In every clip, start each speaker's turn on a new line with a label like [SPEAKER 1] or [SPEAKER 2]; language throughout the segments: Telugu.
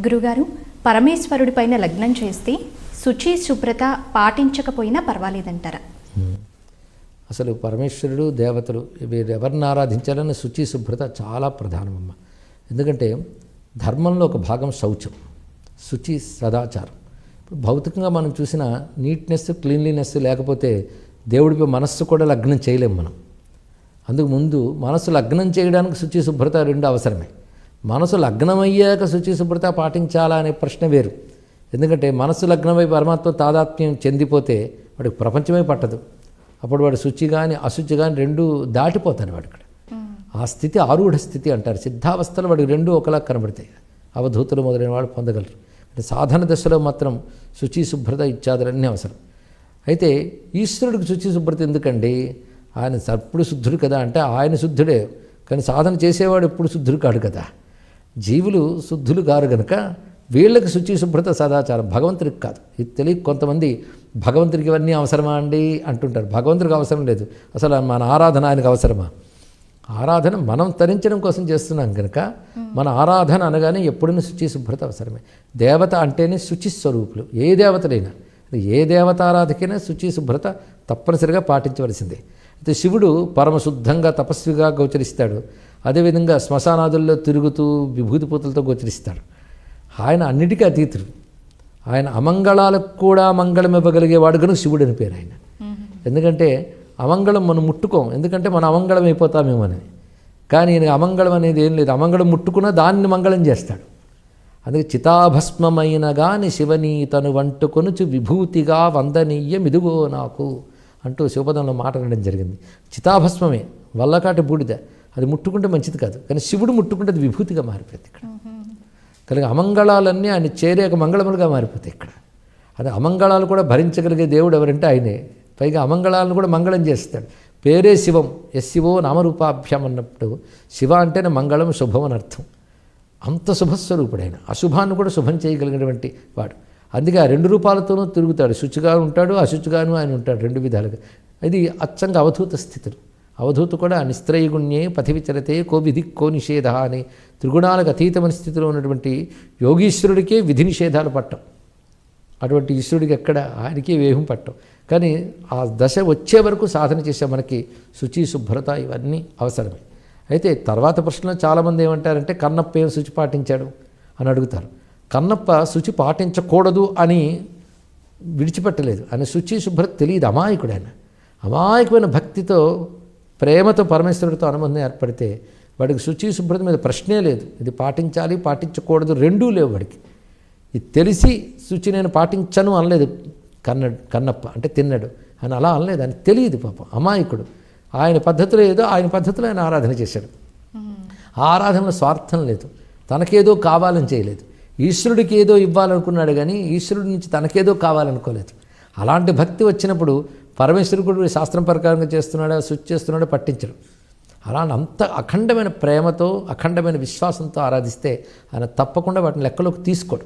[SPEAKER 1] గురుగారు పరమేశ్వరుడి పైన లగ్నం చేస్తే శుచి శుభ్రత పాటించకపోయినా పర్వాలేదంటారా?
[SPEAKER 2] అసలు పరమేశ్వరుడు దేవతలు వీరు ఎవరిని ఆరాధించాలని శుచి శుభ్రత చాలా ప్రధానమమ్మ. ఎందుకంటే ధర్మంలో ఒక భాగం శౌచం శుచి సదాచారం. ఇప్పుడు భౌతికంగా మనం చూసిన నీట్నెస్ క్లీన్లీనెస్ లేకపోతే దేవుడిపై మనస్సు కూడా లగ్నం చేయలేము మనం. అందుకు ముందు మనసు లగ్నం చేయడానికి శుచి శుభ్రత రెండు అవసరమే. మనసు లగ్నమయ్యాక శుచి శుభ్రత పాటించాలా అనే ప్రశ్న వేరు. ఎందుకంటే మనసు లగ్నమై పరమాత్మ తాదాత్మ్యం చెందిపోతే వాడికి ప్రపంచమే పట్టదు. అప్పుడు వాడు శుచి కానీ అశుచి కానీ రెండు దాటిపోతాను వాడు ఇక్కడ ఆ స్థితి ఆరూఢ స్థితి అంటారు. సిద్ధావస్థలు వాడికి రెండు ఒకలా కనబడతాయి. అవధూతులు మొదలైన వాళ్ళు పొందగలరు. అంటే సాధన దశలో మాత్రం శుచి శుభ్రత ఇత్యాదులన్నీ అవసరం. అయితే ఈశ్వరుడికి శుచి శుభ్రత ఎందుకండి? ఆయన సప్పుడు శుద్ధుడు కదా అంటే ఆయన శుద్ధుడే. కానీ సాధన చేసేవాడు ఎప్పుడు శుద్ధుడు కాడు కదా. జీవులు శుద్ధులు గారు గనుక వీళ్ళకి శుచి శుభ్రత సదాచారం. భగవంతుడికి కాదు. ఇది తెలియక కొంతమంది భగవంతుడికి ఇవన్నీ అవసరమా అండి అంటుంటారు. భగవంతుడికి అవసరం లేదు. అసలు మన ఆరాధన ఆయనకు అవసరమా? ఆరాధన మనం తరించడం కోసం చేస్తున్నాం కనుక మన ఆరాధన అనగానే ఎప్పుడైనా శుచి శుభ్రత అవసరమే. దేవత అంటేనే శుచి స్వరూపులు. ఏ దేవతలైనా. ఏ దేవతారాధకైనా శుచి శుభ్రత తప్పనిసరిగా పాటించవలసిందే. అయితే శివుడు పరమశుద్ధంగా తపస్విగా గోచరిస్తాడు. అదేవిధంగా శ్మశానాదుల్లో తిరుగుతూ విభూతి పూతలతో గోచరిస్తాడు. ఆయన అన్నిటికీ అతీతుడు. ఆయన అమంగళాలకు కూడా మంగళం ఇవ్వగలిగేవాడు కనుక శివుడు అని పేరు ఆయన. ఎందుకంటే అమంగళం మనం ముట్టుకోం. ఎందుకంటే మనం అమంగళం అయిపోతామేమోని కానీ ఈయన అమంగళం అనేది ఏం లేదు. అమంగళం ముట్టుకున్నా దాన్ని మంగళం చేస్తాడు. అందుకే చితాభస్మమైన గాని శివని తను వంటుకొనుచు విభూతిగా వందనీయం ఇదిగో నాకు అంటూ శివపదంలో మాట అనడం జరిగింది. చితాభస్మమే వల్లకాటి బూడిద. అది ముట్టుకుంటే మంచిది కాదు. కానీ శివుడు ముట్టుకుంటే అది విభూతిగా మారిపోయింది ఇక్కడ. కనుక అమంగళాలన్నీ ఆయన చేరేక మంగళములుగా మారిపోతాయి ఇక్కడ. అది అమంగళాలు కూడా భరించగలిగే దేవుడు ఎవరంటే ఆయనే. పైగా అమంగళాలను కూడా మంగళం చేస్తాడు. పేరే శివం. ఎస్ శివో నామరూపాభ్యం అన్నప్పుడు శివ అంటేనే మంగళం శుభం అని అర్థం. అంత శుభస్వరూపుడు ఆయన. అశుభాన్ని కూడా శుభం చేయగలిగినటువంటి వాడు. అందుకే ఆ రెండు రూపాలతోనూ తిరుగుతాడు. శుచిగా ఉంటాడు అశుచిగాను ఆయన ఉంటాడు రెండు విధాలుగా. ఇది అచ్చంగా అవధూత స్థితులు. అవధూత కూడా నిస్త్రయగుణ్యే పథివిచరతే కో విధి కో నిషేధ అని త్రిగుణాలకు అతీతమైన స్థితిలో ఉన్నటువంటి యోగీశ్వరుడికే విధి నిషేధాలు పట్టం. అటువంటి ఈశ్వరుడికి ఎక్కడ ఆయనకి వేహం పట్టం. కానీ ఆ దశ వచ్చే వరకు సాధన చేసే మనకి శుచి శుభ్రత ఇవన్నీ అవసరమే. అయితే తర్వాత ప్రశ్నలో చాలామంది ఏమంటారంటే కన్నప్ప ఏం శుచి పాటించాడు అని అడుగుతారు. కన్నప్ప శుచి పాటించకూడదు అని విడిచిపెట్టలేదు. ఆయన శుచి శుభ్రత తెలియదు అమాయకుడు ఆయన. అమాయకమైన భక్తితో ప్రేమతో పరమేశ్వరుడితో అనుబంధం ఏర్పడితే వాడికి శుచి శుభ్రత మీద ప్రశ్నే లేదు. ఇది పాటించాలి పాటించకూడదు రెండూ లేవు వాడికి. ఇది తెలిసి శుచి నేను పాటించను అనలేదు. కన్నడు కన్నప్ప అంటే తిన్నడు అని అలా అనలేదు. అని తెలియదు పాపం. అమాయకుడు. ఆయన పద్ధతిలో ఏదో ఆయన పద్ధతిలో ఆయన ఆరాధన చేశాడు. ఆ ఆరాధనలో స్వార్థం లేదు. తనకేదో కావాలని చేయలేదు. ఈశ్వరుడికి ఏదో ఇవ్వాలనుకున్నాడు కానీ ఈశ్వరుడి నుంచి తనకేదో కావాలనుకోలేదు. అలాంటి భక్తి వచ్చినప్పుడు పరమేశ్వరుడు శాస్త్రం ప్రకారంగా చేస్తున్నాడా శుచి చేస్తున్నాడో పట్టించడు. అలా అంత అఖండమైన ప్రేమతో అఖండమైన విశ్వాసంతో ఆరాధిస్తే ఆయన తప్పకుండా వాటిని లెక్కలోకి తీసుకోడు.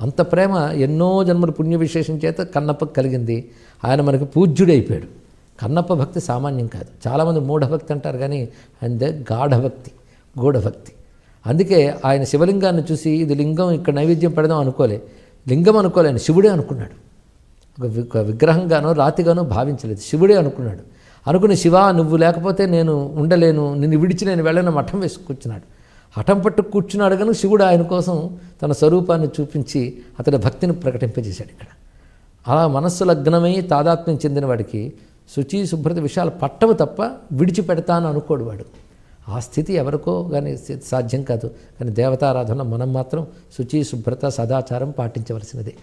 [SPEAKER 2] అంత ప్రేమ ఎన్నో జన్మల పుణ్య విశేషం చేత కన్నప్పకు కలిగింది. ఆయన మనకు పూజ్యుడైపోయాడు. కన్నప్ప భక్తి సామాన్యం కాదు. చాలామంది మూఢభక్తి అంటారు కానీ ఆయన గాఢభక్తి గూఢభక్తి. అందుకే ఆయన శివలింగాన్ని చూసి ఇది లింగం ఇక్కడ నైవేద్యం పెడదాం అనుకోలే. లింగం అనుకోలే ఆయన శివుడే అనుకున్నాడు. ఒక విగ్రహంగానో రాతిగానో భావించలేదు. శివుడే అనుకున్నాడు. అనుకుని శివ నువ్వు లేకపోతే నేను ఉండలేను నిన్ను విడిచి నేను వెళ్ళను మఠం వేసి కూర్చున్నాడు. హఠం పట్టు కూర్చున్నాడు కనుక శివుడు ఆయన కోసం తన స్వరూపాన్ని చూపించి అతడి భక్తిని ప్రకటింపజేశాడు ఇక్కడ. అలా మనస్సు లగ్నమై తాదాత్మ్యం చెందిన వాడికి శుచి శుభ్రత విషయాలు పట్టవు తప్ప విడిచిపెడతాను అనుకోడు వాడు. ఆ స్థితి ఎవరికో కానీ సాధ్యం కాదు. కానీ దేవతారాధన మనం మాత్రం శుచి శుభ్రత సదాచారం పాటించవలసినదే.